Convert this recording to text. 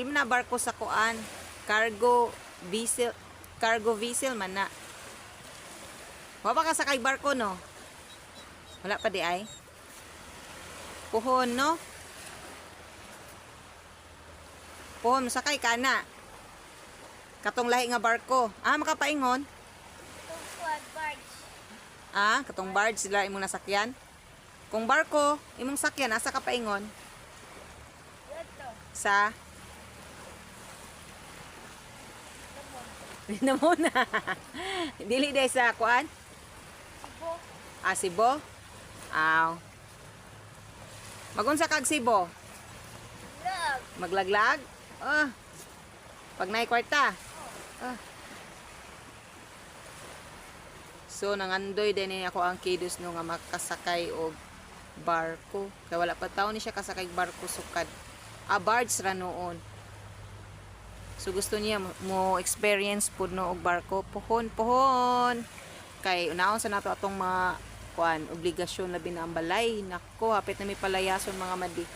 Im na barko sa kuan. Cargo vessel cargo vessel man na. Wa pa ka sakay barko no? Wala pa di ay. Puhon no? Puhon sakay ka na. Katong lahi nga barko. Ah, makapaingon. Quad barge. Ah, katong barge sila imong nasakyan. Kung barko, imong sakyan, asa ka paingon? Sa Lamon. na muna. Dili day sa kuan? Sibo. Ah, Sibo? Aw. Magunsa kag Sibo? Lag. Maglaglag? Ah. Pag naay kwarta. Ah. So nangandoy din ni ako ang kidos no nga makasakay og barko. Kaya wala pa taon ni siya kasakay barko sukad. Ah, barge ra noon. So gusto niya mo- experience pud no og barko. Pohon, pohon. Kay unaon sa nato atong mga kuan obligasyon labi na ang balay. Nako, hapit na may palayason mga madi.